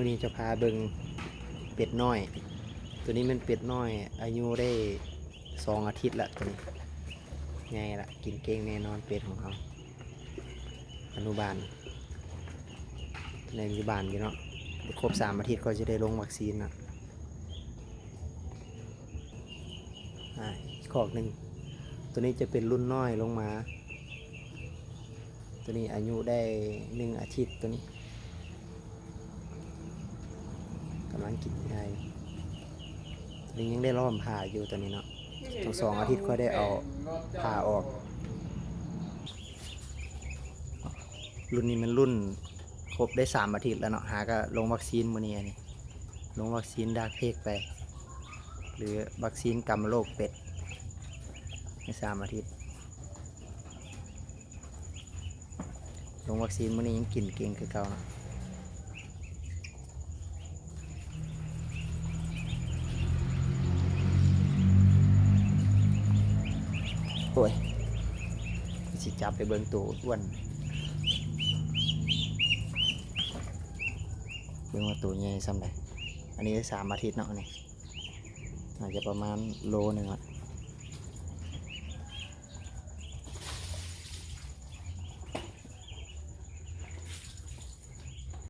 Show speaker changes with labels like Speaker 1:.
Speaker 1: มื่อนี้จะพาเบิงเป็ดน้อย ตัวนี้มันเป็ดน้อย อายุได้สองอาทิตย์ละตัวนี้ไงละกินเก่งแน่นอนเป็ดของเขาอนุบาลในอนุบาลอยู่เนาะครบสามอาทิตย์ก็จะได้ลงวัคซีนนะอ่าอีกขอกหนึ่งตัวนี้จะเป็นรุ่นน้อยลงมา ตัวนี้อายุได้หนึ่งอาทิตย์ตัวนี้ กำลังกินได้ตัวนี้ยังได้ล้อมผ่าอยู่ตัวนี้เนาะทั้งสองอาทิตย์ค่อยได้เอาผ่าออก รุ่นนี้มันรุ่นครบได้สามอาทิตย์แล้วเนาะหาก็ลงวัคซีนมือนี้อันนี้ลงวัคซีนดากเพกไป หรือวัคซีนกำโรคเป็ดในสามอาทิตย์ ลงวัคซีนมื้อนี้ยังกินเก่งคือเก่าเนาะ โอ้ยสิจับไปเบิ่งตัวอ้วนเบิ่งว่าตัวใหญ่ซ้ำไหนอันนี้สามอาทิตย์เนาะอันนี่อาจจะประมาณโลหนึ่งอะ